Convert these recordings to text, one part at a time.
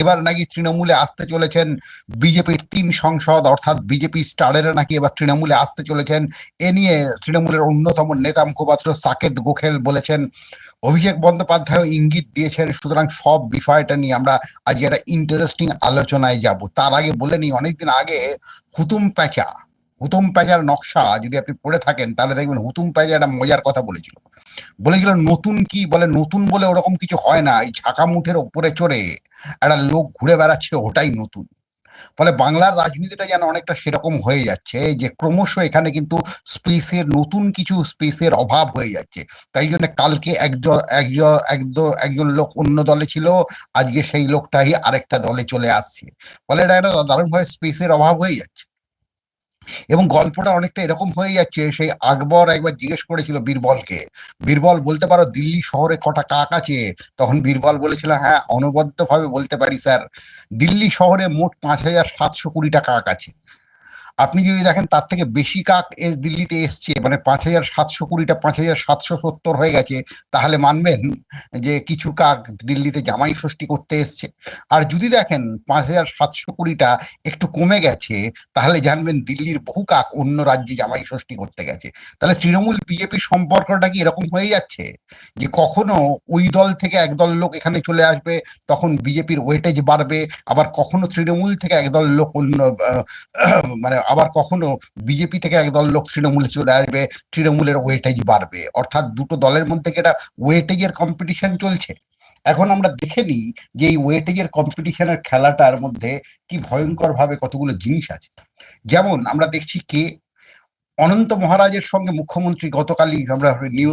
এবার নাকি তৃণমূলে আসতে চলেছেন বিজেপির তিন সংসদ, অর্থাৎ বিজেপি স্টারেরা নাকি এবার তৃণমূলে আসতে চলেছেন। এ নিয়ে তৃণমূলের অন্যতম নেতা মুখপাত্র সাকেত গোখেল বলেছেন, অভিষেক বন্দ্যোপাধ্যায় ইঙ্গিত দিয়েছেন, সুতরাং সব বিষয়টা নিয়ে আমরা আজ একটা ইন্টারেস্টিং আলোচনায় যাব। তার আগে বলে নিই, অনেকদিন আগে হুতুম প্যাঁচা হুতুম প্যাঁচার নকশা যদি আপনি পড়ে থাকেন, তাহলে দেখবেন হুতুম প্যাঁচা একটা মজার কথা বলেছিল। বলেছিল, নতুন কি? বলে, নতুন বলে ওরকম কিছু হয় না। এই ঝাঁকা মুঠের ওপরে চড়ে একটা লোক ঘুরে বেড়াচ্ছে, ওটাই নতুন। ফলে বাংলার রাজনীতিটা যেন অনেকটা সেরকম হয়ে যাচ্ছে, যে ক্রমশ এখানে কিন্তু স্পেসের, নতুন কিছু স্পেসের অভাব হয়ে যাচ্ছে। তাই জন্য কালকে একজন একজন একজন লোক অন্য দলে ছিল, আজকে সেই লোকটাই আরেকটা দলে চলে আসছে। ফলে এটা একটা দারুণভাবে স্পেসের অভাব হয়ে যাচ্ছে। এবং গল্পটা অনেকটা এরকম হয়ে যাচ্ছে, সেই আকবর একবার জিজ্ঞেস করেছিল বীরবলকে, বীরবল, বলতে পারো দিল্লি শহরে কটা কাক আছে? তখন বীরবল বলেছিল হ্যাঁ অনবদ্য ভাবে বলতে পারি, স্যার। দিল্লি শহরে মোট পাঁচ হাজার সাতশো কুড়িটা কাক আছে। আপনি যদি দেখেন তার থেকে বেশি কাক এস দিল্লিতে এসছে মানে পাঁচ হাজার সাতশো কুড়িটা, পাঁচ হাজার সাতশো সত্তর হয়ে গেছে, তাহলে মানবেন যে কিছু কাক দিল্লিতে জামাই ষষ্ঠী করতে এসছে। আর যদি দেখেন পাঁচ হাজার সাতশো কুড়িটা একটু কমে গেছে, তাহলে জানবেন দিল্লির বহু কাক অন্য রাজ্যে জামাই ষষ্ঠী করতে গেছে। তাহলে তৃণমূল বিজেপির সম্পর্কটা কি এরকম হয়ে যাচ্ছে? যে কখনো ওই দল থেকে একদল লোক এখানে চলে আসবে, তখন বিজেপির ওয়েটেজ বাড়বে, আবার কখনো তৃণমূল থেকে একদল লোক অন্য মানে আবার কখনো বিজেপি থেকে একদল লোক তৃণমূলে চলে আসবে, তৃণমূলের ওয়েটেজ বাড়বে। অর্থাৎ দুটো দলের মধ্যে একটা ওয়েটেজের কম্পিটিশন চলছে। এখন আমরা দেখে নিই যে এই ওয়েটেজের কম্পিটিশনের খেলাটার মধ্যে কি ভয়ঙ্করভাবে কতগুলো জিনিস আছে। যেমন আমরা দেখছি কে অনন্ত মহারাজের সঙ্গে মুখ্যমন্ত্রী গতকালই আমরা নিউ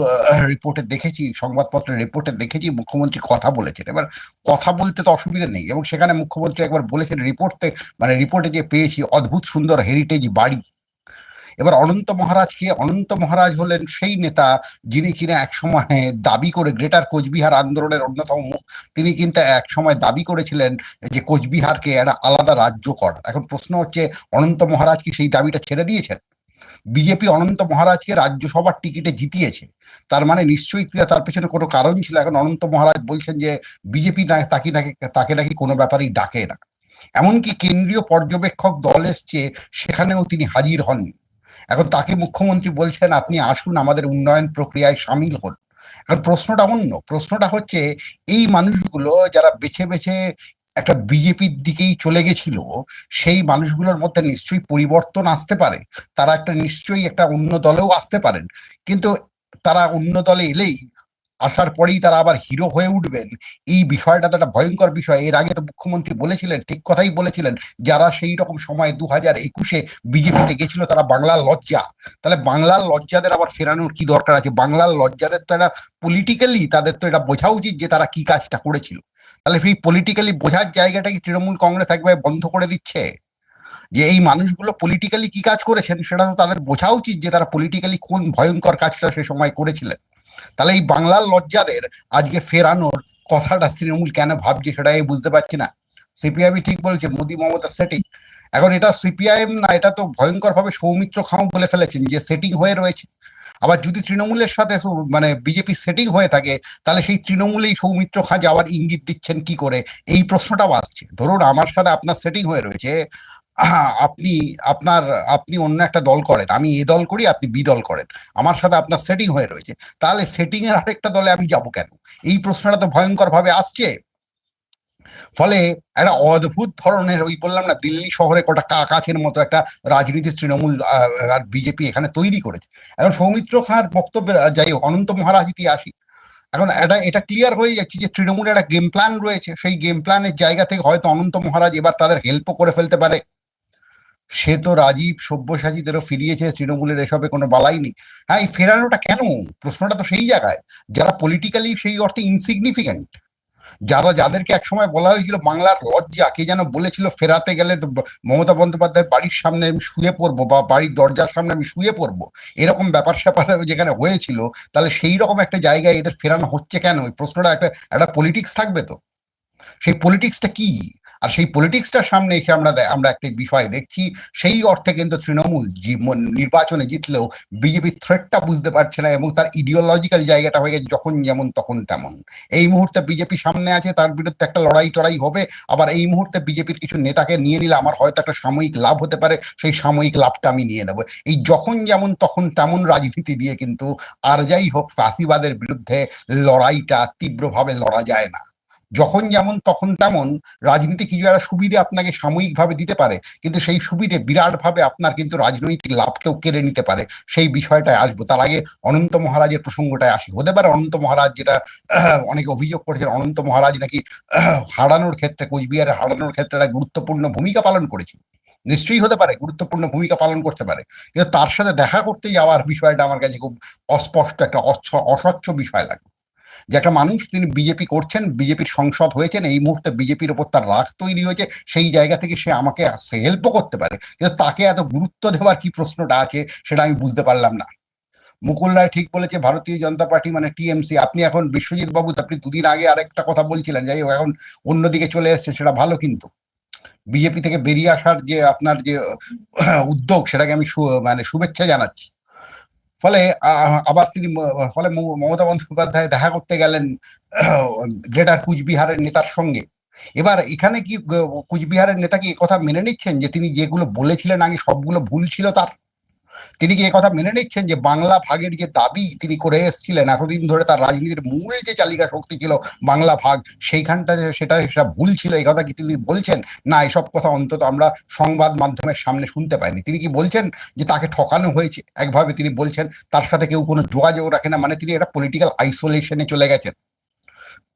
রিপোর্টে দেখেছি, সংবাদপত্রের রিপোর্টে দেখেছি, মুখ্যমন্ত্রী কথা বলেছেন। এবার কথা বলতে তো অসুবিধা নেই এবং সেখানে মুখ্যমন্ত্রী একবার বলেছেন রিপোর্টে মানে রিপোর্টে যে পেয়েছি, অদ্ভুত সুন্দর হেরিটেজ বাড়ি। এবার অনন্ত মহারাজকে, অনন্ত মহারাজ হলেন সেই নেতা যিনি কিনা এক সময় দাবি করে গ্রেটার কোচবিহার আন্দোলনের অন্যতম তিনি কিন্তু এক সময় দাবি করেছিলেন যে কোচবিহারকে একটা আলাদা রাজ্য করার। এখন প্রশ্ন হচ্ছে, অনন্ত মহারাজ কি সেই দাবিটা ছেড়ে দিয়েছেন? বিজেপি অনন্ত মহারাজকে রাজ্যসভার টিকিটে জিতিয়েছে। তার মানে নিশ্চয়ই তার পেছনে কোনো কারণ ছিল। এখন অনন্ত মহারাজ বলছেন যে বিজেপি না, তাকে নাকি তাকে নাকি কোনো ব্যাপারেই ডাকে না। এমনকি কেন্দ্রীয় পর্যবেক্ষক দল এসছে, সেখানেও তিনি হাজির হননি। এখন তাকে মুখ্যমন্ত্রী বলছেন, আপনি আসুন, আমাদের উন্নয়ন প্রক্রিয়ায় সামিল হন। এখন প্রশ্নটা অন্য। প্রশ্নটা হচ্ছে, এই মানুষগুলো যারা বেছে বেছে একটা বিজেপির দিকেই চলে গেছিল, সেই মানুষগুলোর মধ্যে নিশ্চয়ই পরিবর্তন আসতে পারে। তারা একটা নিশ্চয়ই একটা অন্য দলেও আসতে পারেন। কিন্তু তারা অন্য দলে এলেই আসার পরেই তারা আবার হিরো হয়ে উঠবেন। এই বিষয়টা তো একটা ভয়ঙ্কর বিষয়। এর আগে তো মুখ্যমন্ত্রী বলেছিলেন, ঠিক কথাই বলেছিলেন, যারা সেই রকম সময় দু হাজার একুশে বিজেপিতে গেছিল, তারা বাংলার লজ্জা। তাহলে বাংলার লজ্জাদের আবার ফেরানোর কি দরকার আছে? বাংলার লজ্জাদের তো এটা পলিটিক্যালি তাদের তো এটা বোঝা উচিত যে তারা কি কাজটা করেছিল। তাহলে সেই পলিটিক্যালি বোঝার জায়গাটা কি তৃণমূল কংগ্রেস একবার বন্ধ করে দিচ্ছে। যে এই মানুষগুলো পলিটিক্যালি কি কাজ করেছেন সেটা তো তাদের বোঝা উচিত যে তারা পলিটিক্যালি কোন ভয়ঙ্কর কাজটা সে সময় করেছিলেন। তাহলে এই বাংলার লজ্জাদের আজকে ফেরানোর কথাটা তৃণমূল কেন ভাবছে সেটাই বুঝতে পারছি না। সিপিআইএম ঠিক বলছে, মোদি মমতা সেটিং এখন এটা সিপিআইএম না, এটা তো ভয়ঙ্কর ভাবে সৌমিত্র খাও বলে ফেলেছেন যে সেটিং হয়ে রয়েছে। আবার যদি তৃণমূলের সাথে মানে বিজেপি সেটিং হয়ে থাকে, তাহলে সেই তৃণমূলেই সৌমিত্র খাঁ যাওয়ার ইঙ্গিত দিচ্ছেন কি করে? এই প্রশ্নটাও আসছে। ধরুন আমার সাথে আপনার সেটিং হয়ে রয়েছে আপনি, আপনার, আপনি অন্য একটা দল করেন, আমি এ দল করি, আপনি বি দল করেন, আমার সাথে আপনার সেটিং হয়ে রয়েছে, তাহলে সেটিং এর আরেকটা দলে আমি যাব কেন? এই প্রশ্নটা তো ভয়ঙ্কর ভাবে আসছে। ফলে একটা অদ্ভুত ধরনের, ওই বললাম না, দিল্লি শহরে কটা কাকাছের মতো একটা রাজনীতির তৃণমূল আর বিজেপি এখানে তৈরি করেছে। এখন সৌমিত্র খাঁর বক্তব্যের যাই হোক, অনন্ত মহারাজ ইতি আসি। এখন এটা এটা ক্লিয়ার হয়ে যাচ্ছে যে তৃণমূলের একটা গেম প্ল্যান রয়েছে। সেই গেম প্ল্যানের জায়গা থেকে হয়তো অনন্ত মহারাজ এবার তাদের হেল্পও করে ফেলতে পারে। সে তো রাজীব সব্যসাচীদেরও ফিরিয়েছে, তৃণমূলের এসবে কোনো বালাই নেই। হ্যাঁ এই ফেরানোটা কেন? প্রশ্নটা তো সেই জায়গায়। যারা পলিটিক্যালি সেই অর্থে ইনসিগনিফিক্যান্ট যারা যাদেরকে একসময় বলা হয়েছিল বাংলার লজ্জা কে যেন বলেছিল ফেরাতে গেলে তো মমতা বন্দ্যোপাধ্যায়ের বাড়ির সামনে আমি শুয়ে পড়ব বা বাড়ির দরজার সামনে আমি শুয়ে পড়ব, এরকম ব্যাপার স্যাপার যেখানে হয়েছিল, তাহলে সেই রকম একটা জায়গায় এদের ফেরানো হচ্ছে কেন? ওই প্রশ্নটা একটা একটা পলিটিক্স থাকবে তো? সেই পলিটিক্সটা কি? আর সেই পলিটিক্সটার সামনে এসে আমরা আমরা একটি বিষয় দেখছি, সেই অর্থে কিন্তু তৃণমূল নির্বাচনে জিতলেও বিজেপি থ্রেটটা বুঝতে পারছে না এবং তার ইডিওলজিক্যাল জায়গাটা হয়ে গেছে যখন যেমন তখন তেমন। এই মুহূর্তে বিজেপি সামনে আছে, তার বিরুদ্ধে একটা লড়াই টড়াই হবে, আবার এই মুহূর্তে বিজেপির কিছু নেতাকে নিয়ে নিলে আমার হয়তো একটা সাময়িক লাভ হতে পারে, সেই সাময়িক লাভটা আমি নিয়ে নেব। এই যখন যেমন তখন তেমন রাজনীতি দিয়ে কিন্তু আর যাই হোক, ফাঁসিবাদের বিরুদ্ধে লড়াইটা তীব্রভাবে লড়া যায় না। যখন যেমন তখন তেমন রাজনীতি কিছু একটা সুবিধে আপনাকে সাময়িকভাবে দিতে পারে, কিন্তু সেই সুবিধে বিরাটভাবে আপনার কিন্তু রাজনৈতিক লাভকেও কেড়ে নিতে পারে। সেই বিষয়টায় আসব। তার আগে অনন্ত মহারাজের প্রসঙ্গটায় আসি। হতে পারে অনন্ত মহারাজ যেটা অনেকে অভিযোগ করেছেন অনন্ত মহারাজ নাকি হারানোর ক্ষেত্রে, কোচবিহারে হারানোর ক্ষেত্রে একটা গুরুত্বপূর্ণ ভূমিকা পালন করেছিল। নিশ্চয়ই হতে পারে, গুরুত্বপূর্ণ ভূমিকা পালন করতে পারে। কিন্তু তার সাথে দেখা করতে যাওয়ার বিষয়টা আমার কাছে খুব অস্পষ্ট, একটা অস্ব- অস্বচ্ছ বিষয় লাগে যে একটা মানুষ তিনি বিজেপি করছেন, বিজেপির সংসদ হয়েছেন, এই মুহূর্তে বিজেপির ওপর তার রাগ তৈরি হয়েছে, সেই জায়গা থেকে সে আমাকে হেল্পও করতে পারে। কিন্তু তাকে এত গুরুত্ব দেওয়ার কি প্রশ্নটা আছে, সেটা আমি বুঝতে পারলাম না। মুকুল রায় ঠিক বলেছে, ভারতীয় জনতা পার্টি মানে টিএমসি। আপনি এখন বিশ্বজিৎ বাবু, আপনি দুদিন আগে আরেকটা কথা বলছিলেন, যাই হোক, এখন অন্যদিকে চলে এসছে, সেটা ভালো কিন্তু। বিজেপি থেকে বেরিয়ে আসার যে আপনার যে উদ্যোগ, সেটাকে আমি মানে শুভেচ্ছা জানাচ্ছি। ফলে আবার তিনি ফলে মম- মমতা বন্দ্যোপাধ্যায় দেখা করতে গেলেন গ্রেটার কুচবিহারের নেতার সঙ্গে। এবার এখানে কি কুচবিহারের নেতা কি কথা মেনে নিচ্ছেন? যে তিনি যেগুলো বলেছিলেন, আগে সবগুলো ভুল ছিল তার? তিনি কি কথা মেনে নিচ্ছেন যে বাংলা ভাগের যে দাবি তিনি করে এসেছিলেন? এতদিন ধরে তার রাজনীতির মূল যে চালিকা শক্তি ছিল বাংলা ভাগ, সেইখানটা সেটা সেটা ভুল ছিল, এই কথা কি তিনি বলছেন? না, এসব কথা অন্তত আমরা সংবাদ মাধ্যমের সামনে শুনতে পাইনি। তিনি কি বলছেন যে তাকে ঠকানো হয়েছে? একভাবে তিনি বলছেন, তার সাথে কেউ কোনো যোগাযোগ রাখে না। মানে তিনি একটা পলিটিক্যাল আইসোলেশনে চলে গেছেন।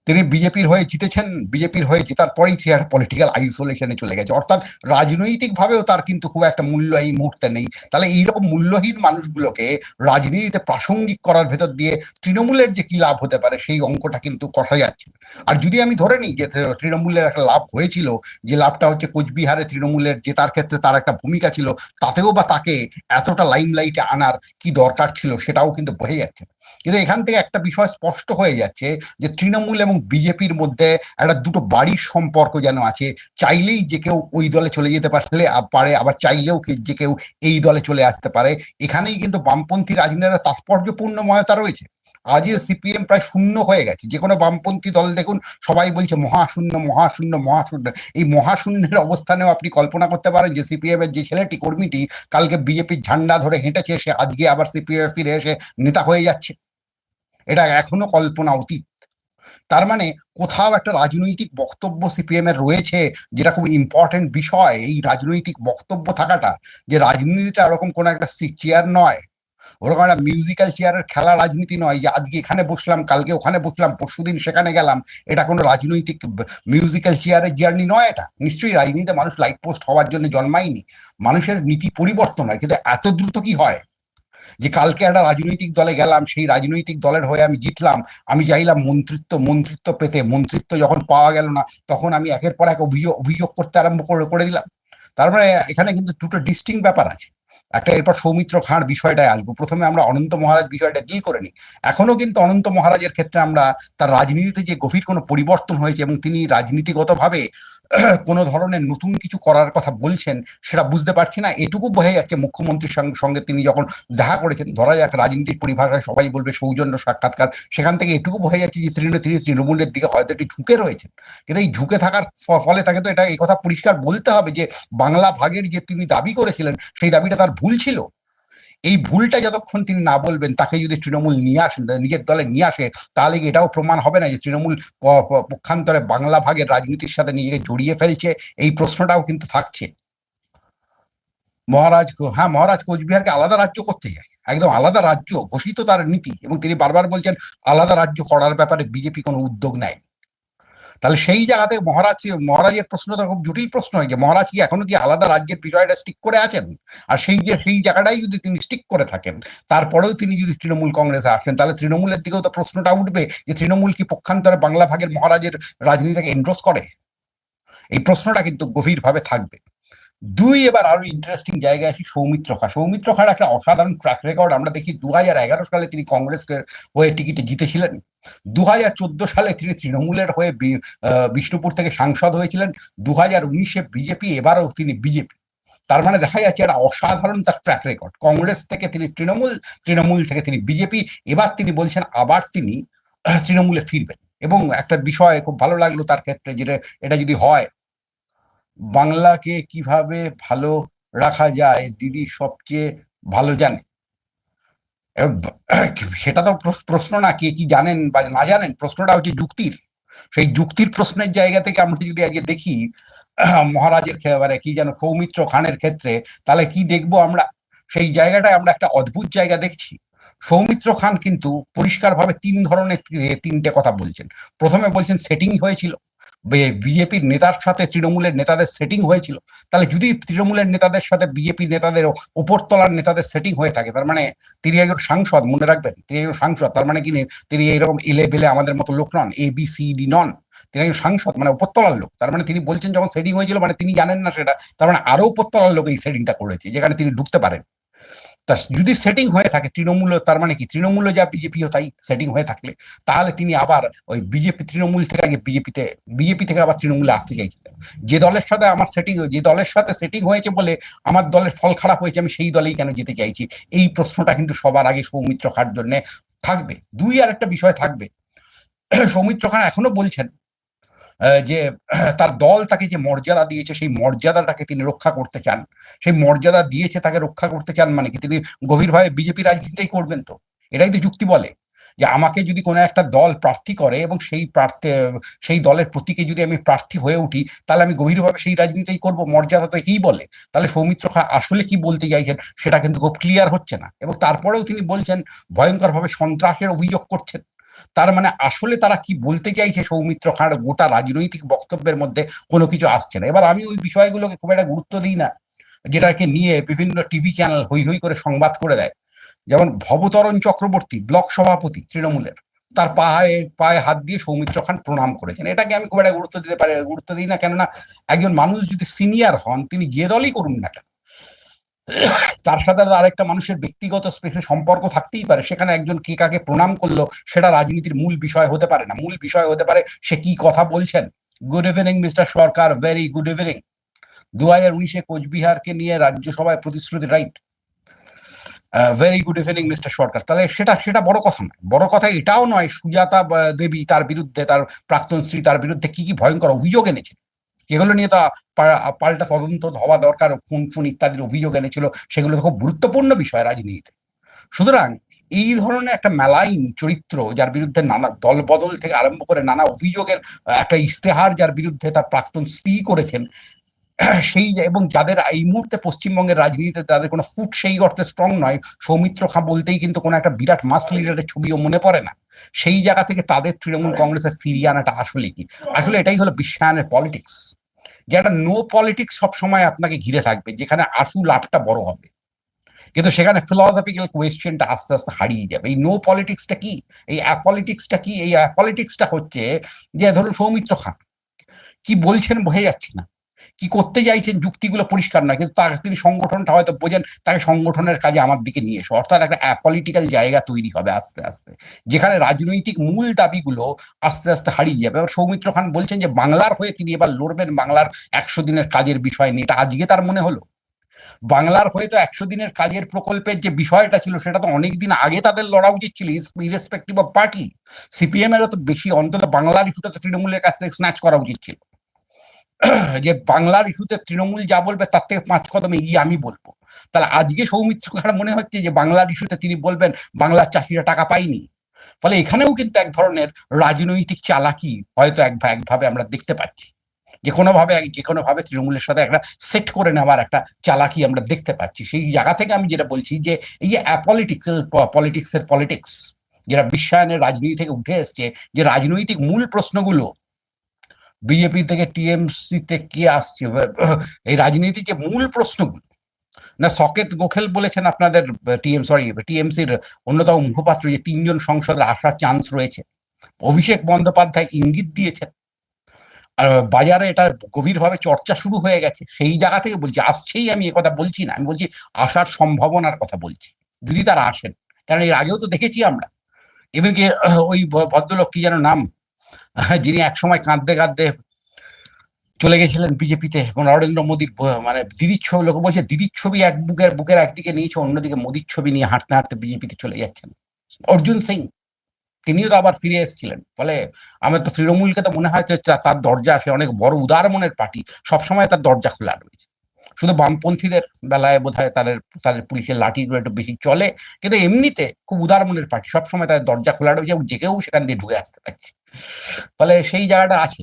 তিনি বিজেপির হয়ে জিতেছেন, বিজেপির হয়ে জেতার পরেই তিনি একটা পলিটিক্যাল আইসোলেশনে চলে গেছে। অর্থাৎ রাজনৈতিকভাবেও তার কিন্তু খুব একটা মূল্য এই মুহূর্তে নেই। তাহলে এইরকম মূল্যহীন মানুষগুলোকে রাজনীতিতে প্রাসঙ্গিক করার ভেতর দিয়ে তৃণমূলের যে কি লাভ হতে পারে, সেই অঙ্কটা কিন্তু কষা যাচ্ছে আর যদি আমি ধরে নিই যে তৃণমূলের একটা লাভ হয়েছিল, যে লাভটা হচ্ছে কোচবিহারে তৃণমূলের জেতার ক্ষেত্রে তার একটা ভূমিকা ছিল, তাতেও বা তাকে এতটা লাইমলাইটে আনার কি দরকার ছিল, সেটাও কিন্তু বোঝা যাচ্ছে না। কিন্তু এখান থেকে একটা বিষয় স্পষ্ট হয়ে যাচ্ছে যে তৃণমূল এবং বিজেপির মধ্যে একটা দুটো বাড়ির সম্পর্ক যেন আছে। চাইলেই যে কেউ ওই দলে চলে যেতে পারলে পারে, আবার চাইলেও যে কেউ এই দলে চলে আসতে পারে। এখানেই কিন্তু বামপন্থী রাজনীতির তাৎপর্যপূর্ণ ময়তা রয়েছে। আজ সিপিএম প্রায় শূন্য হয়ে গেছে। যে কোনো বামপন্থী দল দেখুন, সবাই বলছে মহাশূন্য মহাশূন্য মহাশূন্য। এই মহাশূন্যের অবস্থানেও আপনি কল্পনা করতে পারেন যে সিপিএম এর যে ছেলেটি, কর্মীটি, কালকে বিজেপির ঝান্ডা ধরে হেঁটেছে, সে আজকে আবার সিপিএম ফিরে এসে নেতা হয়ে যাচ্ছে। এটা এখনও কল্পনা অতীত। তার মানে কোথাও একটা রাজনৈতিক বক্তব্য সিপিএম এর রয়েছে যেটা খুব ইম্পর্টেন্ট বিষয়, এই রাজনৈতিক বক্তব্য থাকাটা, যে রাজনীতিটা ওরকম কোনো একটা চেয়ার নয়। ওরকম একটা মিউজিক্যাল চেয়ারের খেলা রাজনীতি নয় যে আজকে এখানে বসলাম, কালকে ওখানে বসলাম, পরশুদিন সেখানে গেলাম। এটা কোনো রাজনৈতিক মিউজিক্যাল চেয়ারের জার্নি নয় এটা। নিশ্চয়ই রাজনীতিতে মানুষ লাইট পোস্ট হওয়ার জন্য জন্মায়নি। মানুষের নীতি পরিবর্তন হয়, কিন্তু এত দ্রুত কি হয়? যে কালকে একটা রাজনৈতিক দলে গেলাম, সেই রাজনৈতিক দলের হয়ে আমি জিতলাম। আমি চাইলাম মন্ত্রিত্ব মন্ত্রিত্ব পেতে। মন্ত্রিত্ব যখন পাওয়া গেল না, তখন আমি একের পর এক অভিযোগ অভিযোগ করতে আরম্ভ করে করে দিলাম। তারপরে এখানে কিন্তু দুটো ডিস্টিং ব্যাপার আছে। একটা এরপর সৌমিত্র খাঁর বিষয়টায় আসব। প্রথমে আমরা অনন্ত মহারাজ বিষয়টা ডিল করে নিই। এখনও কিন্তু অনন্ত মহারাজের ক্ষেত্রে আমরা তার রাজনীতিতে যে গভীর কোনো পরিবর্তন হয়েছে এবং তিনি রাজনীতিগতভাবে কোনো ধরনের নতুন কিছু করার কথা বলছেন সেটা বুঝতে পারছি না। এটুকু বোঝা যাচ্ছে মুখ্যমন্ত্রীর সঙ্গে তিনি যখন দেখা করেছেন, ধরা যাক রাজনীতির পরিভাষায় সবাই বলবে সৌজন্য সাক্ষাৎকার, সেখান থেকে এটুকু বোঝা যাচ্ছে যে তৃণ তিনি তৃণমূলের দিকে হয়তো একটি ঝুঁকে রয়েছেন। কিন্তু এই ঝুঁকে থাকার ফলে তাকে তো এটা, এই কথা পরিষ্কার বলতে হবে যে বাংলা ভাগের যে তিনি দাবি করেছিলেন, সেই দাবিটা তার ভুল ছিল? এই ভুলটা যতক্ষণ তিনি না বলবেন, তাকে যদি তৃণমূল নিয়ে আসেন নিজের দলে নিয়ে আসে, তাহলে এটাও প্রমাণ হবে না যে তৃণমূল পক্ষান্তরে বাংলা ভাগের রাজনীতির সাথে নিজেকে জড়িয়ে ফেলছে? এই প্রশ্নটাও কিন্তু থাকছে। মহারাজ হ্যাঁ মহারাজ কোচবিহারকে আলাদা রাজ্য করতে যায় একদম আলাদা রাজ্য, ঘোষিত তার নীতি এবং তিনি বারবার বলছেন, আলাদা রাজ্য করার ব্যাপারে বিজেপি কোনো উদ্যোগ নেয় তাহলে সেই জায়গাতে মহারাজ মহারাজের প্রশ্নটা খুব জটিল প্রশ্ন হয় যে, মহারাজ কি এখনও কি আলাদা রাজ্যের বিষয়টা স্টিক করে আছেন? আর সেই যে সেই জায়গাটাই যদি তিনি স্টিক করে থাকেন, তারপরেও তিনি যদি তৃণমূল কংগ্রেসে আসেন, তাহলে তৃণমূলের দিকেও তো প্রশ্নটা উঠবে যে তৃণমূল কি পক্ষান্তরে বাংলা ভাগের মহারাজের রাজনীতিটাকে এন্ড্রোস করে? এই প্রশ্নটা কিন্তু গভীরভাবে থাকবে। দুই এবার আরও ইন্টারেস্টিং জায়গায় আসি সৌমিত্র খা। সৌমিত্র খার একটা অসাধারণ ট্র্যাক রেকর্ড আমরা দেখি দু হাজার এগারো সালে তিনি কংগ্রেসকে হয়ে টিকিটে জিতেছিলেন। দু হাজার চোদ্দ সালে তিনি তৃণমূলের হয়ে বিষ্ণুপুর থেকে সাংসদ হয়েছিলেন। দু হাজার উনিশে বিজেপি, এবারও তিনি বিজেপি। তার মানে দেখা যাচ্ছে একটা অসাধারণ তার ট্র্যাক রেকর্ড কংগ্রেস থেকে তিনি তৃণমূল তৃণমূল থেকে তিনি বিজেপি, এবার তিনি বলছেন আবার তিনি তৃণমূলে ফিরবেন। এবং একটা বিষয় খুব ভালো লাগল তার ক্ষেত্রে, যেটা, এটা যদি হয় বাংলাকে কীভাবে ভালো রাখা যায় দিদি সবচেয়ে ভালো জানে। সেটা তো প্র- প্রশ্ন না, কে কি জানেন বা না জানেন, প্রশ্নটা হচ্ছে যুক্তির। সেই যুক্তির প্রশ্নের জায়গা থেকে আমরা যদি আজকে দেখি, মহারাজের মানে কি যেন সৌমিত্র খানের ক্ষেত্রে, তাহলে কি দেখব আমরা? সেই জায়গাটায় আমরা একটা অদ্ভুত জায়গা দেখছি। সৌমিত্র খান কিন্তু পরিষ্কারভাবে তিন ধরনের, তিনটে কথা বলছেন। প্রথমে বলছেন সেটিং হয়েছিল। বিজেপির নেতার সাথে তৃণমূলের নেতাদের সেটিং হয়েছিল। তাহলে যদি তৃণমূলের নেতাদের সাথে বিজেপি নেতাদের উপরতলার নেতাদের সেটিং হয়ে থাকে, তার মানে তিনি একজন সাংসদ, মনে রাখবেন, তিনি একজন সাংসদ, তার মানে কি, তিনি এরকম এলে বেলে আমাদের মতো লোক নন এ বি সি ডি নন, তিনি একজন সাংসদ মানে উপরতলার লোক। তার মানে তিনি বলছেন যখন সেটিং হয়েছিল মানে তিনি জানেন না সেটা, তার মানে আরও উপরতলার লোক এই সেটিংটা করেছে, যেখানে তিনি ঢুকতে পারেন। তা যদি সেটিং হয়ে থাকে তৃণমূল, তার মানে কি? তৃণমূল যা বিজেপিও তাই সেটিং হয়ে থাকলে, তাহলে তিনি আবার ওই বিজেপি তৃণমূল থেকে আগে বিজেপিতে বিজেপি থেকে আবার তৃণমূলে আসতে চাইছিলেন। যে দলের সাথে আমার সেটিং যে দলের সাথে সেটিং হয়েছে বলে আমার দলের ফল খারাপ হয়েছে, আমি সেই দলেই কেন যেতে চাইছি? এই প্রশ্নটা কিন্তু সবার আগে সৌমিত্র খার জন্য থাকবে। দুই আর একটা বিষয় থাকবে। সৌমিত্র খান এখনও বলছেন যে তার দল তাকে যে মর্যাদা দিয়েছে, সেই মর্যাদাটাকে তিনি রক্ষা করতে চান। সেই মর্যাদা দিয়েছে তাকে রক্ষা করতে চান মানে কি? তিনি গভীরভাবে বিজেপি রাজনীতিটাই করবেন তো। এটাই তো যুক্তি বলে। যে আমাকে যদি কোনো একটা দল প্রার্থী করে এবং সেই প্রার্থী, সেই দলের প্রতীকে যদি আমি প্রার্থী হয়ে উঠি, তাহলে আমি গভীরভাবে সেই রাজনীতিটাই করব। মর্যাদা তো এই বলে। তাহলে সৌমিত্র খা আসলে কি বলতে চাইছেন সেটা কিন্তু খুব ক্লিয়ার হচ্ছে না। এবং তারপরেও তিনি বলছেন, ভয়ঙ্করভাবে সন্ত্রাসের অভিযোগ করছেন। তার মানে আসলে তারা কি বলতে চাইছে? সৌমিত্র খাঁর গোটা রাজনৈতিক বক্তব্যের মধ্যে কোনো কিছু আসছে না। এবার আমি ওই বিষয়গুলোকে খুব একটা গুরুত্ব দিই না, যেটাকে নিয়ে বিভিন্ন টিভি চ্যানেল হই হই করে সংবাদ করে দেয়। যেমন ভবতরণ চক্রবর্তী, ব্লক সভাপতি তৃণমূলের, তার পায়ে পায়ে হাত দিয়ে সৌমিত্র খান প্রণাম করেছেন। এটাকে আমি খুব একটা গুরুত্ব দিতে পারি, গুরুত্ব দিই না। কেননা একজন মানুষ যদি সিনিয়র হন, তিনি যে দলই করুন না কেন তার সাথে আর একটা মানুষের ব্যক্তিগত স্পেসে সম্পর্ক থাকতেই পারে। সেখানে একজন কে কাকে প্রণাম করল, সেটা রাজনীতির মূল বিষয় হতে পারে না। মূল বিষয় হতে পারে সে কি কথা বলছেন। Good evening mister Sarkar very good evening দু হাজার উনিশে কোচবিহারকে নিয়ে রাজ্যসভায় প্রতিশ্রুতি right very good evening mister Sarkar তাহলে সেটা সেটা বড় কথা নয়। বড় কথা এটাও নয়, সুজাতা দেবী তার বিরুদ্ধে, তার প্রাক্তন স্ত্রী তার বিরুদ্ধে কি কি ভয়ঙ্কর অভিযোগ এনেছিল এগুলো নিয়ে তো পাল্টা তদন্ত হওয়া দরকার, খুন ফুন ইত্যাদির অভিযোগ এনেছিল, সেগুলো তো খুব গুরুত্বপূর্ণ বিষয় রাজনীতিতে। সুতরাং এই ধরনের একটা মেলাইন চরিত্র যার বিরুদ্ধে নানা দল বদল থেকে আরম্ভ করে নানা অভিযোগের একটা ইস্তেহার যার বিরুদ্ধে তার প্রাক্তন স্ত্রী করেছেন, সেই এবং যাদের এই মুহূর্তে পশ্চিমবঙ্গের রাজনীতিতে তাদের কোনো ফুট সেই অর্থে স্ট্রং নয়, সৌমিত্র খাঁ বলতেই কিন্তু কোনো একটা বিরাট মাস লিডারের ছবিও মনে পড়ে না। সেই জায়গা থেকে তাদের তৃণমূল কংগ্রেসে ফিরিয়ে আনাটা আসলে কি? আসলে এটাই হলো বিশ্বায়নের পলিটিক্স যে একটা নো পলিটিক্স সবসময় আপনাকে ঘিরে থাকবে, যেখানে আসু লাভটা বড় হবে। কিন্তু সেখানে ফিলসফিক্যাল কোয়েশ্চেনটা আস্তে আস্তে হারিয়ে যাবে। এই নো পলিটিক্সটা কি? এই অ্যাপলিটিক্সটা কি? এই অ্যাপলিটিক্সটা হচ্ছে যে ধরুন সৌমিত্র খান, কি বলছেন বোঝা যাচ্ছে না। কি করতে চাইছেন যুক্তিগুলো পরিষ্কার নয়, কিন্তু তার তিনি সংগঠনটা হয়তো বোঝেন, তাকে সংগঠনের কাজে আমার দিকে নিয়ে এসো। অর্থাৎ একটা অ্যাপলিটিক্যাল জায়গা তৈরি হবে আস্তে আস্তে। যেখানে রাজনৈতিক মূল দাবিগুলো আস্তে আস্তে হারিয়ে যাবে। এবার সৌমিত্র খান বলছেন যে, বাংলার হয়ে তিনি এবার লড়বেন বাংলার একশো দিনের কাজের বিষয় নিয়ে। এটা আজকে তার মনে হলো? বাংলার হয়ে তো একশো দিনের কাজের প্রকল্পের যে বিষয়টা ছিল, সেটা তো অনেক দিন আগে তাদের লড়া উচিত ছিল ইরেসপেক্টিভ অফ পার্টি সিপিএম এরও তো বেশি অন্তত বাংলার ইস্যুটা তো তৃণমূলের কাছ থেকে স্ন্যাচ করা উচিত ছিল। যে বাংলার ইস্যুতে তৃণমূল যা বলবে তার থেকে পাঁচ কদমে এগিয়ে আমি বলব। তাহলে আজকে সৌমিত্র খান মনে হচ্ছে যে বাংলার ইস্যুতে তিনি বলবেন, বাংলার চাষিরা টাকা পায়নি। ফলে এখানেও কিন্তু এক ধরনের রাজনৈতিক চালাকি হয়তো এক একভাবে আমরা দেখতে পাচ্ছি। যে কোনোভাবে যে কোনোভাবে তৃণমূলের সাথে একটা সেট করে নেওয়ার একটা চালাকি আমরা দেখতে পাচ্ছি। সেই জায়গা থেকে আমি যেটা বলছি যে এই যে অ্যাপলিটিক্স পলিটিক্সের পলিটিক্স যেটা বিশ্বায়নের রাজনীতি থেকে উঠে এসছে, যে রাজনৈতিক মূল প্রশ্নগুলো বিজেপি থেকে টিএমসি তে কে আসছে? এই রাজনীতিকে মূল প্রশ্নগুলো। না, সকেত গোখেল বলেছেন আপনাদের টিএম সরি টিএমসির অন্যতম মুখপাত্র যে তিনজন সংসদের আসার চান্স রয়েছে। অভিষেক বন্দ্যোপাধ্যায় ইঙ্গিত দিয়েছেন। আর বাজারে এটা গভীরভাবে চর্চা শুরু হয়ে গেছে। সেই জায়গা থেকে বলছি, আসছেই আমি কথা বলছি না। আমি বলছি, আসার সম্ভাবনার কথা বলছি। যদি তারা আসেন, কারণ এর আগেও তো দেখেছি আমরা। এমনকি ওই ভ- ভদ্রলোক কি যেন নাম? যিনি একসময় কাঁদতে কাঁদতে চলে গেছিলেন বিজেপিতে নরেন্দ্র মোদীর মানে দিদির ছবি, লোক বলছে দিদির ছবি এক বুকের বুকের একদিকে নিয়েছে, অন্যদিকে মোদীর ছবি নিয়ে হাঁটতে হাঁটতে বিজেপিতে চলে যাচ্ছেন। অর্জুন সিং, তিনিও তো আবার ফিরে এসেছিলেন। ফলে আমার তো তৃণমূলকে তো মনে হয় তার দরজা, সে অনেক বড় উদার মনের পার্টি, সবসময় তার দরজা খোলা রয়েছে। শুধু বামপন্থীদের বেলায় বোধ হয় তাদের তাদের পুলিশের লাঠিগুলো একটু বেশি চলে, কিন্তু এমনিতে খুব উদার মনের পার্টি সবসময় তাদের দরজা খোলা রয়েছে এবং যে কেউ সেখান দিয়ে ঢুকে আসতে পারছে। ফলে সেই জায়গাটা আছে।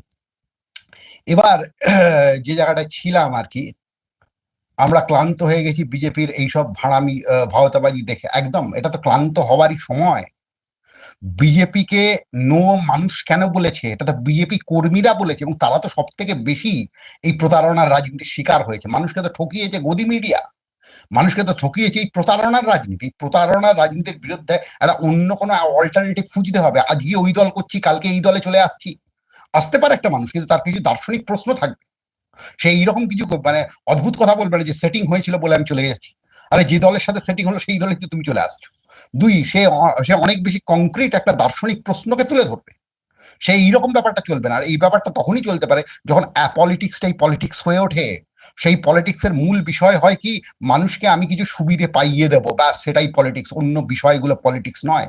এবার, যে জায়গাটায় ছিলাম আর কি, আমরা ক্লান্ত হয়ে গেছি। বিজেপির এইসব ভাড়ামি ভাওতাবাজি দেখে। একদম, এটা তো ক্লান্ত হওয়ারই সময়। বিজেপিকে নো মানুষ কেন বলেছে? এটা তো বিজেপি কর্মীরা বলেছে এবং তারা তো সব থেকে বেশি এই প্রতারণার রাজনীতির শিকার হয়েছে। মানুষকে তো ঠকিয়েছে গদি মিডিয়া মানুষকে তো ঠকিয়েছে এই প্রতারণার রাজনীতি। প্রতারণার রাজনীতির বিরুদ্ধে একটা অন্য কোনো অল্টারনেটিভ খুঁজতে হবে। আজকে ওই দল করছি, কালকে এই দলে চলে আসছি। আসতে পারে একটা মানুষ, কিন্তু তার কিছু দার্শনিক প্রশ্ন থাকবে। সে এইরকম কিছু মানে অদ্ভুত কথা বলবে যে সেটিং হয়েছিল বলে আমি চলে যাচ্ছি আরে যে দলের সাথে সেটিং হলো, সেই দলে তুমি চলে আসছো। দুই, সে সে অনেক বেশি কংক্রিট একটা দার্শনিক প্রশ্নকে তুলে ধরবে। সে এইরকম ব্যাপারটা চলবে না। আর এই ব্যাপারটা তখনই চলতে পারে যখন পলিটিক্সটাই পলিটিক্স হয়ে ওঠে। সেই পলিটিক্সের মূল বিষয় হয় কি, মানুষকে আমি কিছু সুবিধে পাইয়ে দেবো। ব্যাস, সেটাই পলিটিক্স অন্য বিষয়গুলো পলিটিক্স নয়।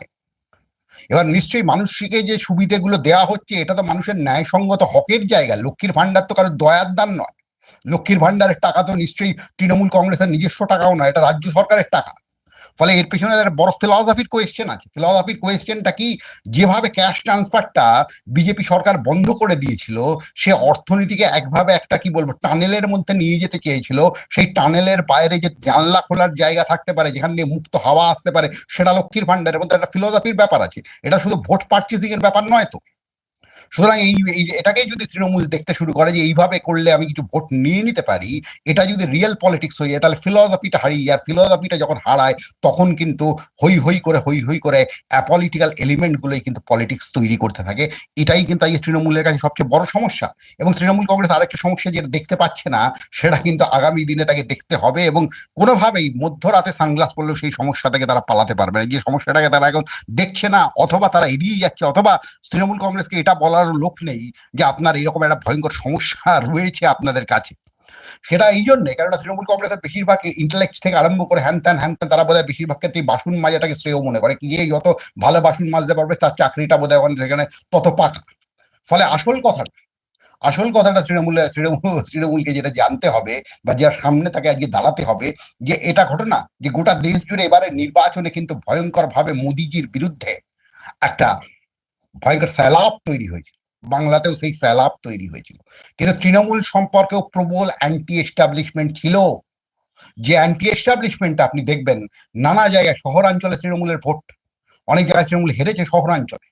এবার নিশ্চয়ই মানুষকে যে সুবিধেগুলো দেওয়া হচ্ছে, এটা তো মানুষের ন্যায়সঙ্গত হকের জায়গা। লক্ষ্মীর ভাণ্ডার তো কারও দয়ার দান নয়। লক্ষ্মীর ভান্ডারের টাকা তো নিশ্চয়ই তৃণমূল কংগ্রেসের নিজস্ব টাকাও নয়, এটা রাজ্য সরকারের টাকা। ফলে এর পেছনে একটা বড় ফিলসফির কোয়েশ্চেন আছে। ফিলসফির কোয়েশ্চেনটা কি? যেভাবে ক্যাশ ট্রান্সফারটা বিজেপি সরকার বন্ধ করে দিয়েছিল, সে অর্থনীতিকে একভাবে একটা, কি বলব, টানেলের মধ্যে নিয়ে যেতে চেয়েছিল। সেই টানেলের বাইরে যে জানলা খোলার জায়গা থাকতে পারে, যেখান দিয়ে মুক্ত হাওয়া আসতে পারে, সেটা লক্ষ্মীর ভান্ডারের মধ্যে একটা ফিলসফির ব্যাপার আছে। এটা শুধু ভোট পার্চেসিং এর ব্যাপার নয় তো। সুতরাং এই, এই- এটাকেই যদি তৃণমূল দেখতে শুরু করে যে এইভাবে করলে আমি কিছু ভোট নিয়ে নিতে পারি, এটা যদি রিয়েল পলিটিক্স হয়ে যায়, তাহলে ফিলসফিটা হারিয়ে যায়। ফিলসফিটা যখন হারায়, তখন কিন্তু হই হই করে হই হই করে অ্যাপলিটিক্যাল এলিমেন্টগুলোই কিন্তু পলিটিক্স তৈরি করতে থাকে। এটাই কিন্তু আজকে তৃণমূলের কাছে সবচেয়ে বড় সমস্যা। এবং তৃণমূল কংগ্রেস আরেকটা সমস্যা যেটা দেখতে পাচ্ছে না, সেটা কিন্তু আগামী দিনে তাকে দেখতে হবে এবং কোনোভাবেই মধ্যরাতে সানগ্লাস পরলেও সেই সমস্যা থেকে তারা পালাতে পারবে না। যে সমস্যাটাকে তারা এখন দেখছে না, অথবা তারা এড়িয়ে যাচ্ছে, অথবা তৃণমূল কংগ্রেসকে এটা বলার লোক নেই যে আপনার এরকম একটা ভয়ঙ্কর সমস্যা রয়েছে আপনাদের কাছে। সেটা এই জন্যে, কেননা তৃণমূল কংগ্রেসের বেশিরভাগ ইন্টেলেক্ট থেকে আরম্ভ করে হ্যান ত্যান হ্যান তারা বোধহয় বেশিরভাগ ক্ষেত্রে বাসন মাজাটাকে শ্রেয় মনে করে, যে যত ভালো বাসন মাজতে পারবে তার চাকরিটা বোধহয় ওখানে সেখানে তত পাকা। ফলে আসল কথাটা আসল কথাটা তৃণমূলে, তৃণমূল, তৃণমূলকে যেটা জানতে হবে বা যার সামনে তাকে আজকে দাঁড়াতে হবে যে এটা ঘটনা যে গোটা দেশ জুড়ে এবারে নির্বাচনে কিন্তু ভয়ঙ্কর ভাবে মোদিজির বিরুদ্ধে একটা ভয়ঙ্কর স্যালাপ তৈরি হয়েছিল। বাংলাতেও সেই স্যালাপ তৈরি হয়েছিল। কিন্তু তৃণমূল সম্পর্কেও প্রবল অ্যান্টি এস্টাবলিশমেন্ট ছিল। যে অ্যান্টি এস্টাবলিশমেন্টটা আপনি দেখবেন, নানা জায়গায় শহরাঞ্চলে তৃণমূলের ভোট, অনেক জায়গায় তৃণমূল হেরেছে শহরাঞ্চলে।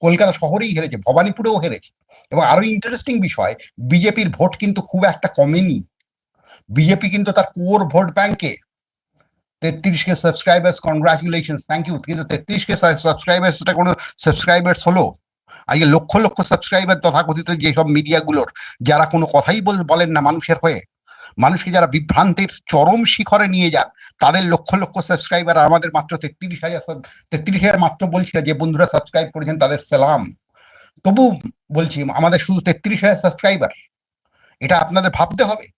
কলকাতা শহরেই হেরেছে, ভবানীপুরেও হেরেছে। এবং আরও ইন্টারেস্টিং বিষয়, বিজেপির ভোট কিন্তু খুব একটা কমেনি। বিজেপি কিন্তু তার কোর ভোট ব্যাংকে তেত্রিশ K subscribers congratulation thank you কিন্তু তেত্রিশ কে সাবস্ক্রাইবার্সটা কোনো সাবস্ক্রাইবার্স হলো? আজকে লক্ষ লক্ষ সাবস্ক্রাইবার তথাকথিত যেসব মিডিয়াগুলোর, যারা কোনো কথাই বল- বলেন না মানুষের হয়ে, মানুষকে যারা বিভ্রান্তির চরম শিখরে নিয়ে যান, তাদের লক্ষ লক্ষ সাবস্ক্রাইবার আমাদের মাত্র তেত্রিশ হাজার তেত্রিশ হাজার মাত্র বলছি যে বন্ধুরা সাবস্ক্রাইব করেছেন তাদের সালাম। তবু বলছি, আমাদের শুধু তেত্রিশ হাজার সাবস্ক্রাইবার এটা আপনাদের ভাবতে হবে।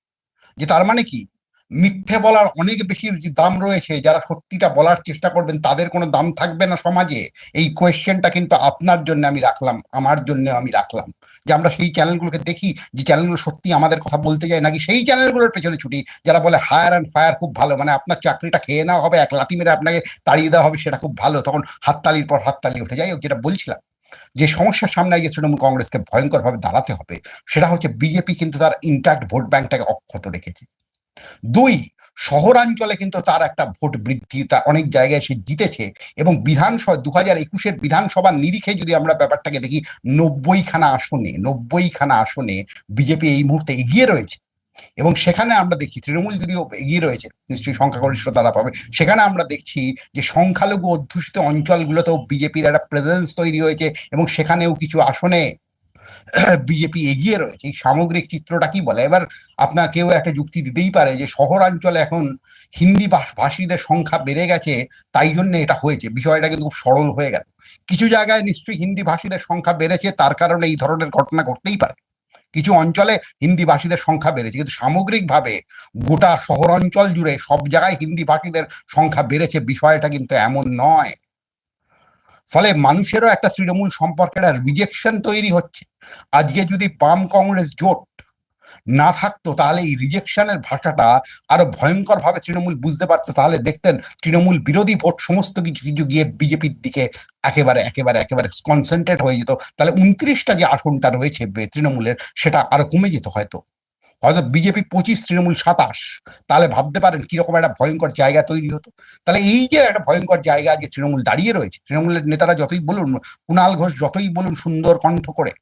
যে তার মানে কি? মিথ্যে বলার অনেক বেশি দাম রয়েছে, যারা সত্যিটা বলার চেষ্টা করবেন তাদের কোনো দাম থাকবে না সমাজে? এই কোয়েশ্চেনটা কিন্তু আপনার জন্য আমি রাখলাম, আমার জন্য আমি রাখলাম। যে আমরা সেই চ্যানেলগুলোকে দেখি, যে চ্যানেলগুলো সত্যি আমাদের কথা বলতে যায় নাকি সেই চ্যানেলগুলোর পেছনে ছুটি, যারা বলে হায়ার অ্যান্ড ফায়ার খুব ভালো মানে আপনার চাকরিটা খেয়ে নেওয়া হবে, এক লাথি মেরে আপনাকে তাড়িয়ে দেওয়া হবে, সেটা খুব ভালো, তখন হাততালির পর হাততালি উঠে যায় যেটা বলছিলাম, যে সমস্যার সামনে গিয়ে তৃণমূল কংগ্রেসকে ভয়ঙ্করভাবে দাঁড়াতে হবে, সেটা হচ্ছে বিজেপি কিন্তু তার ইন্ট্যাক্ট ভোট ব্যাংকটাকে অক্ষত রেখেছে। দুই, শহরাঞ্চলে কিন্তু তার একটা ভোট বৃদ্ধি, তা অনেক জায়গায় সে জিতেছে এবং বিধানসভা দু হাজার একুশের বিধানসভার নিরিখে যদি আমরা ব্যাপারটাকে দেখি, নব্বইখানা আসনে নব্বইখানা আসনে বিজেপি এই মুহূর্তে এগিয়ে রয়েছে। এবং সেখানে আমরা দেখি, তৃণমূল যদিও এগিয়ে রয়েছে, নিশ্চয়ই সংখ্যাগরিষ্ঠ তারা পাবে, সেখানে আমরা দেখছি যে সংখ্যালঘু অধ্যুষিত অঞ্চলগুলোতেও বিজেপির একটা প্রেজেন্স তৈরি হয়েছে এবং সেখানেও কিছু আসনে বিজেপি এগিয়ে রয়েছে, এই সামগ্রিক চিত্রটা কি বলে? এবার আপনাকেও একটা যুক্তি দিতেই পারে যে শহরাঞ্চলে এখন হিন্দি ভাষ- ভাষীদের সংখ্যা বেড়ে গেছে, তাই জন্য এটা হয়েছে। বিষয়টা কিন্তু খুব সরল হয়ে গেল। কিছু জায়গায় নিশ্চয়ই হিন্দি ভাষীদের সংখ্যা বেড়েছে, তার কারণে এই ধরনের ঘটনা ঘটতেই পারে। কিছু অঞ্চলে হিন্দি ভাষীদের সংখ্যা বেড়েছে, কিন্তু সামগ্রিকভাবে গোটা শহরাঞ্চল জুড়ে সব জায়গায় হিন্দি ভাষীদের সংখ্যা বেড়েছে, বিষয়টা কিন্তু এমন নয়। ফলে মানুষেরও একটা তৃণমূল সম্পর্কে একটা রিজেকশন তৈরি হচ্ছে। আজকে যদি বাম কংগ্রেস জোট না থাকতো, তাহলে এই রিজেকশনের ভাষাটা আরও ভয়ঙ্কর ভাবে তৃণমূল বুঝতে পারতো। তাহলে দেখতেন তৃণমূল বিরোধী ভোট সমস্ত কিছু কিছু গিয়ে বিজেপির দিকে একেবারে একেবারে একেবারে কনসেন্ট্রেট হয়ে যেত। তাহলে উনত্রিশটা যে আসনটা রয়েছে তৃণমূলের, সেটা আরও কমে যেত হয়তো। হয়তো বিজেপি পঁচিশ, তৃণমূল সাতাশ। তাহলে ভাবতে পারেন কীরকম একটা ভয়ঙ্কর জায়গা তৈরি হতো। তাহলে এই যে একটা ভয়ঙ্কর জায়গা আজকে তৃণমূল দাঁড়িয়ে রয়েছে, তৃণমূলের নেতারা যতই বলুন কুণাল ঘোষ যতই বলুন সুন্দর কণ্ঠ করে,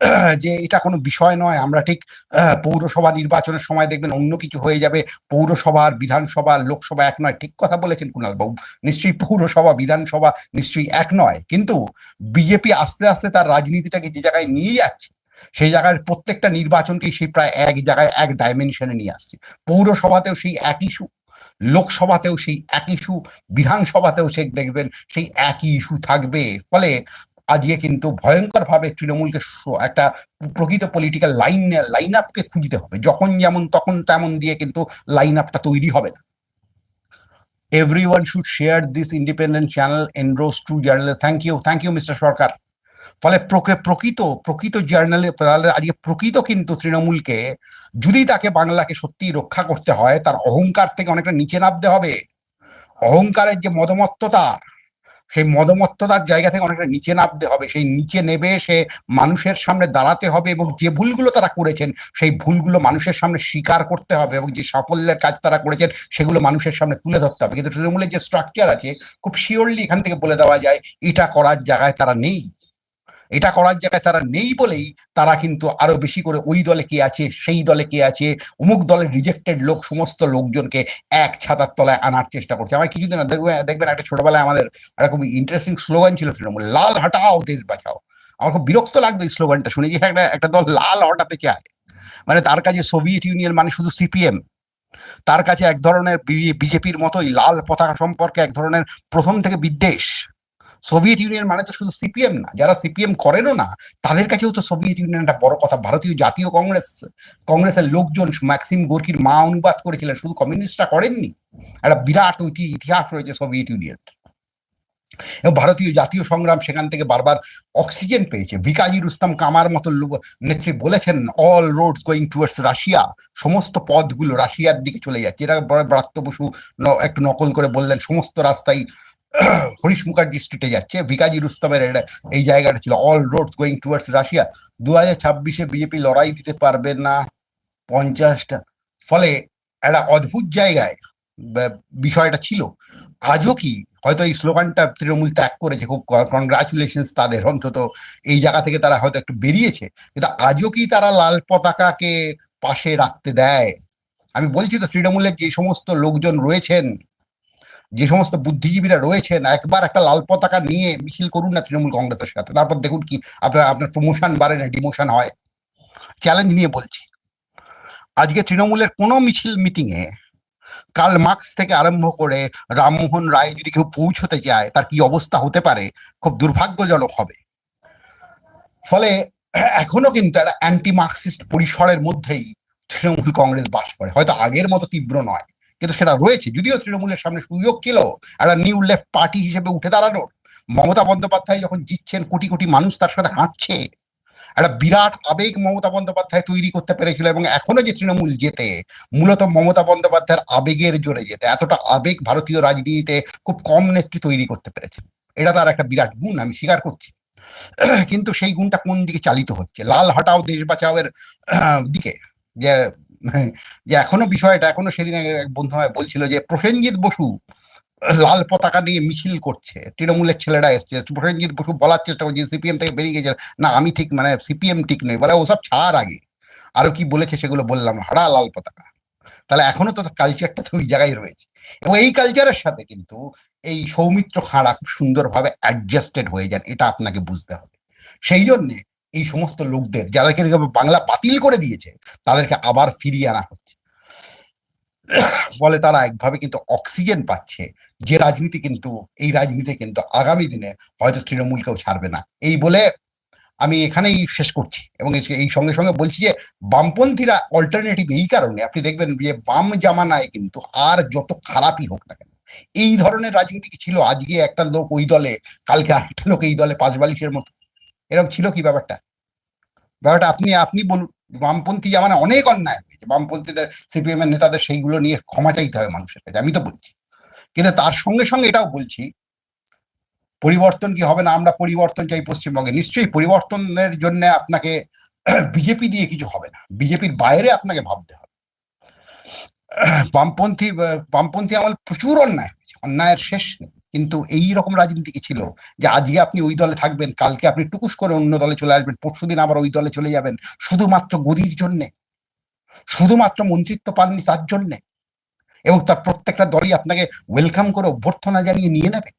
যে এটা কোনো বিষয় নয়। আমরা ঠিক পৌরসভা নির্বাচনের সময় দেখবেন অন্য কিছু হয়ে যাবে। পৌরসভার বিধানসভা, লোকসভা এক নয়। ঠিক কথা বলেছেন কুণাল বাবু। নিশ্চয়ই পৌরসভা, বিধানসভা নিশ্চয়ই এক নয়। কিন্তু বিজেপি আস্তে আস্তে তার রাজনীতিটাকে যে জায়গায় নিয়ে যাচ্ছে সেই জায়গায় প্রত্যেকটা নির্বাচনকেই সেই প্রায় এক জায়গায় এক ডাইমেনশনে নিয়ে আসছে। পৌরসভাতেও সেই এক ইস্যু লোকসভাতেও সেই এক ইস্যু বিধানসভাতেও সে দেখবেন সেই একই ইস্যু থাকবে। ফলে আজকে কিন্তু ভয়ঙ্কর ভাবে তৃণমূলকে একটা প্রকৃত পলিটিক্যাল লাইন লাইন আপকে খুঁজতে হবে। যখন যেমন তখন তেমন দিয়ে কিন্তু লাইন আপটা তৈরি হবে না। Everyone should share this independent channel এনরোস to journal thank you thank you mister Sarkar ফলে প্রকৃত প্রকৃত জার্নালে আজকে প্রকৃত কিন্তু তৃণমূলকে, যদি তাকে বাংলাকে সত্যি রক্ষা করতে হয়, তার অহংকার থেকে অনেকটা নিচে নামতে হবে। অহংকারের যে মদমত্ততা, সেই মদমত্ততার জায়গা থেকে অনেকটা নিচে নামতে হবে। সেই নিচে নেবে, সে মানুষের সামনে দাঁড়াতে হবে এবং যে ভুলগুলো তারা করেছেন, সেই ভুলগুলো মানুষের সামনে স্বীকার করতে হবে এবং যে সাফল্যের কাজ তারা করেছেন, সেগুলো মানুষের সামনে তুলে ধরতে হবে। কিন্তু তৃণমূলের যে স্ট্রাকচার আছে, খুব শিওরলি এখান থেকে বলে দেওয়া যায়, এটা করার জায়গায় তারা নেই। এটা করার জায়গায় তারা নেই বলেই তারা কিন্তু আরও বেশি করে ওই দলে কে আছে, সেই দলে কে আছে, অমুক দলের রিজেক্টেড লোক, সমস্ত লোকজনকে এক ছাতার তলায় আনার চেষ্টা করছে। আমার কিছুদিন দেখবেন, একটা ছোটবেলায় আমাদের একটা খুব ইন্টারেস্টিং স্লোগান ছিল তৃণমূল লাল হাটাও, দেশ বাঁচাও। আমার খুব বিরক্ত লাগতো এই স্লোগানটা শুনে যে একটা একটা দল লাল হটাতে চায়। মানে তার কাছে সোভিয়েত ইউনিয়ন মানে শুধু সিপিএম তার কাছে এক ধরনের বিজেপির মতোই লাল পতাকা সম্পর্কে এক ধরনের প্রথম থেকে বিদ্বেষ। সোভিয়েত ইউনিয়ন মানে তো শুধু সিপিএম না, যারা সিপিএম করেনও না, তাদের কাছেও তো সোভিয়েত ইউনিয়ন একটা বড় কথা। ভারতীয় জাতীয় কংগ্রেস, কংগ্রেসের লোকজন ম্যাক্সিম গোর্কির মা অনুবাদ করেছিলেন, শুধু কমিউনিস্টরা করেননি। একটা বিরাট ঐতি- ইতিহাস রয়েছে সোভিয়েত ইউনিয়ন এবং ভারতীয় জাতীয় সংগ্রাম সেখান থেকে বারবার অক্সিজেন পেয়েছে। ভিকাজি রুস্তাম কামার মতো নেত্রী বলেছেন all roads going towards Russia সমস্ত পথগুলো রাশিয়ার দিকে চলে যাচ্ছে। এটা ব্রাত্য বসু একটু নকল করে বললেন, সমস্ত রাস্তাই হরিশ মুখার্জি স্ট্রিটে যাচ্ছে। ভিকাজি রুস্তমের এই জায়গাটা ছিল। All roads going towards Russia দু হাজার ছাব্বিশে বিজেপি লড়াই দিতে পারবে না পঞ্চাশটা। ফলে একটা অদ্ভুত জায়গায় বিষয়টা ছিল। আজও কি হয়তো এই স্লোগানটা তৃণমূল ত্যাগ করেছে, খুব কনগ্রাচুলেশন তাদের অন্তত এই জায়গা থেকে তারা হয়তো একটু বেরিয়েছে। কিন্তু আজও কি তারা লাল পতাকাকে পাশে রাখতে দেয়? আমি বলছি তো তৃণমূলের যে সমস্ত লোকজন রয়েছেন যে সমস্ত বুদ্ধিজীবীরা রয়েছেন একবার একটা লাল পতাকা নিয়ে মিছিল করুন না তৃণমূল কংগ্রেসের সাথে। তারপর দেখুন কি, আপনার আপনার প্রমোশন বাড়ে না ডিমোশন হয়। চ্যালেঞ্জ নিয়ে বলছি। আজকে তৃণমূলের কোনো মিছিল মিটিং এ কাল মার্কস থেকে আরম্ভ করে রামমোহন রায় যদি কেউ পৌঁছতে চায় তার কি অবস্থা হতে পারে? খুব দুর্ভাগ্যজনক হবে। ফলে এখনও কিন্তু একটা অ্যান্টি মার্কসিস্ট পরিসরের মধ্যেই তৃণমূল কংগ্রেস বাস করে। হয়তো আগের মতো তীব্র নয়। কিন্তু সেটা রয়েছে। যদিও তৃণমূলের সামনে সুযোগ ছিল একটা নিউ লেফট পার্টি হিসেবে উঠে দাঁড়ানোর। মমতা বন্দ্যোপাধ্যায় যখন জিতছেন কোটি কোটি মানুষ তার সাথে হাঁটছে। একটা বিরাট আবেগ মমতা বন্দ্যোপাধ্যায় তৈরি করতে পেরেছিল এবং এখনও যে তৃণমূল যেতে মূলত মমতা বন্দ্যোপাধ্যায়ের আবেগের জোরে যেতে এতটা আবেগ ভারতীয় রাজনীতিতে খুব কম নেত্রী তৈরি করতে পেরেছে। এটা তার একটা বিরাট গুণ আমি স্বীকার করছি। কিন্তু সেই গুণটা কোন দিকে চালিত হচ্ছে? লাল হটাও দেশ আহ, দিকে যে যে এখনও বিষয়টা, এখনও সেদিন বন্ধু আমায় বলছিল যে, প্রসেনজিৎ বসু লাল পতাকা নিয়ে মিছিল করছে। তৃণমূলের ছেলেরা এসছে। প্রসেনজিৎ বসু বলার চেষ্টা করছে সিপিএম থেকে বেরিয়ে গেছে। না, আমি ঠিক মানে সিপিএম ঠিক নেই। বলে, ওসব ছাড় আগে। আরও কি বলেছে সেগুলো বললাম। হারা লাল পতাকা। তাহলে এখনও তো কালচারটা তো ওই জায়গায় রয়েছে। এবং এই কালচারের সাথে কিন্তু এই সৌমিত্র খাঁড়া খুব সুন্দরভাবে অ্যাডজাস্টেড হয়ে যান। এটা আপনাকে বুঝতে হবে। সেই জন্যে এই সমস্ত লোকদের যাদেরকে বাংলা বাতিল করে দিয়েছে, তাদেরকে আবার ফিরিয়ে আনা হচ্ছে। ফলে তারা একভাবে কিন্তু অক্সিজেন পাচ্ছে, যে রাজনীতি কিন্তু, এই রাজনীতি কিন্তু আগামী দিনে হয়তো তৃণমূলকেও ছাড়বে না। এই বলে আমি এখানেই শেষ করছি এবং এই- সঙ্গে সঙ্গে বলছি যে, বামপন্থীরা অল্টারনেটিভ এই কারণে, আপনি দেখবেন যে বাম জামানায় কিন্তু আর যত খারাপই হোক না কেন, এই ধরনের রাজনীতি কি ছিল? আজকে একটা লোক ওই দলে, কালকে আরেকটা লোক এই দলে পাঁচ বালিশের মতো। এরকম ছিল কি ব্যাপারটা? ব্যাপারটা আপনি আপনি বলুন, বামপন্থী জামানায় অনেক অন্যায় হয়েছে, বামপন্থীদের, সিপিএম এর নেতাদের সেইগুলো নিয়ে ক্ষমা চাইতে হবে মানুষের কাছে, আমি তো বলছি। কিন্তু তার সঙ্গে সঙ্গে এটাও বলছি, পরিবর্তন কি হবে না, আমরা পরিবর্তন চাই পশ্চিমবঙ্গে। নিশ্চয়ই পরিবর্তনের জন্য আপনাকে বিজেপি দিয়ে কিছু হবে না, বিজেপির বাইরে আপনাকে ভাবতে হবে। বামপন্থী বামপন্থী আমল প্রচুর অন্যায় হয়েছে, অন্যায়ের শেষ নেই। কিন্তু এই রকম রাজনীতি কি ছিল যে আজকে আপনি ওই দলে থাকবেন, কালকে আপনি টুকুস করে অন্য দলে চলে আসবেন পরশুদিন আবার ওই দলে চলে যাবেন, শুধুমাত্র গদির জন্যে, শুধুমাত্র মন্ত্রিত্ব পাননি তার জন্যে, এবং তার প্রত্যেকটা দলই আপনাকে ওয়েলকাম করে অভ্যর্থনা জানিয়ে নিয়ে নেবে।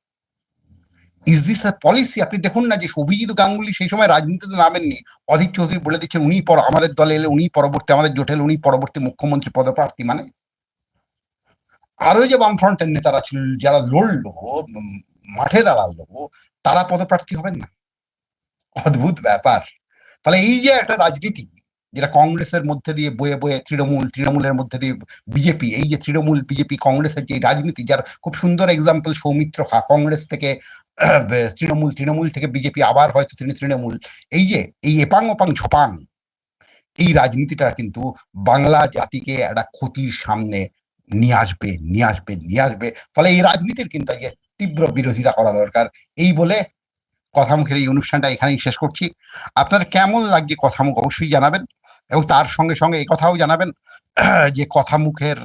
ইজ দিস আ পলিসি আপনি দেখুন না যে অভিজিৎ গাঙ্গুলি সেই সময় রাজনীতিতে নামেননি। অধীর চৌধুরী বলে দিচ্ছেন উনি পর আমাদের দলে এলে উনি পরবর্তী, আমাদের জোট এলে উনি পরবর্তী মুখ্যমন্ত্রী পদপ্রার্থী মানে। আরও যে বামফ্রন্টের নেতারা ছিল, যারা লড়লো মাঠে দাঁড়াল, তারা পদপ্রার্থী হবেন না। অদ্ভুত ব্যাপার। তাহলে এই যে একটা রাজনীতি, যেটা কংগ্রেসের মধ্যে দিয়ে বয়ে বয়ে তৃণমূল, তৃণমূলের মধ্যে দিয়ে বিজেপি, এই যে তৃণমূল, বিজেপি, কংগ্রেসের যে রাজনীতি, যার খুব সুন্দর এক্সাম্পল সৌমিত্র খা, কংগ্রেস থেকে, তৃণমূল তৃণমূল থেকে বিজেপি আবার হয়তো তিনি তৃণমূল। এই যে, এই এপাং ওপাং ঝোপাং, এই রাজনীতিটা কিন্তু বাংলা জাতিকে একটা ক্ষতির সামনে নিয়ে আসবে নিয়ে আসবে নিয়ে আসবে। ফলে এই রাজনীতির কিন্তু তীব্র বিরোধিতা করা দরকার। এই বলে কথামুখের এই অনুষ্ঠানটা এখানেই শেষ করছি। আপনার কেমন লাগছে কথামুখ অবশ্যই জানাবেন এবং তার সঙ্গে সঙ্গে এই কথাও জানাবেন যে কথামুখের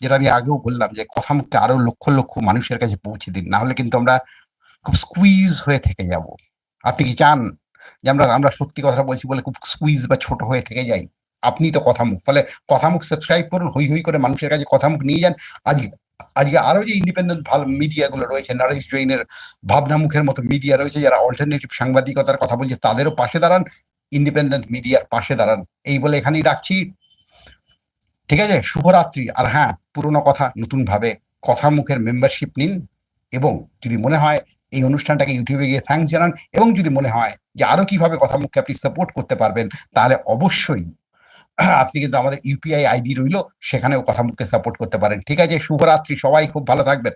যেটা আমি আগেও বললাম যে কথা কথামুখকে আরও লক্ষ লক্ষ মানুষের কাছে পৌঁছে দিন। না হলে কিন্তু আমরা খুব স্কুইজ হয়ে থেকে যাব। আপনি কি চান যে আমরা আমরা সত্যি কথা বলছি বলে খুব স্কুইজ বা ছোট হয়ে থেকে যাই? আপনি তো কথামুখ, ফলে কথামুখ সাবস্ক্রাইব করুন, হই হই করে মানুষের কাছে কথামুখ নিয়ে যান। আজকে আজকে আরও যে ইন্ডিপেন্ডেন্ট ভালো মিডিয়া গুলো রয়েছে নরেশ জৈনের ভাবনামুখের মতো মিডিয়া রয়েছে, যারা অল্টারনেটিভ সাংবাদিকতার কথা বলছে, তাদেরও পাশে দাঁড়ান ইন্ডিপেন্ডেন্ট মিডিয়ার পাশে দাঁড়ান। এই বলে এখানেই রাখছি। ঠিক আছে, শুভরাত্রি। আর হ্যাঁ পুরোনো কথা নতুন ভাবে কথা মুখের মেম্বারশিপ নিন। এবং যদি মনে হয় এই অনুষ্ঠানটাকে ইউটিউবে গিয়ে থ্যাঙ্কস জানান, এবং যদি মনে হয় যে আরও কীভাবে কথা মুখকে আপনি সাপোর্ট করতে পারবেন, তাহলে অবশ্যই আপনি কিন্তু আমাদের ইউপিআই আইডি রইল, সেখানেও কথা মুখে সাপোর্ট করতে পারেন। ঠিক আছে, শুভরাত্রি, সবাই খুব ভালো থাকবেন।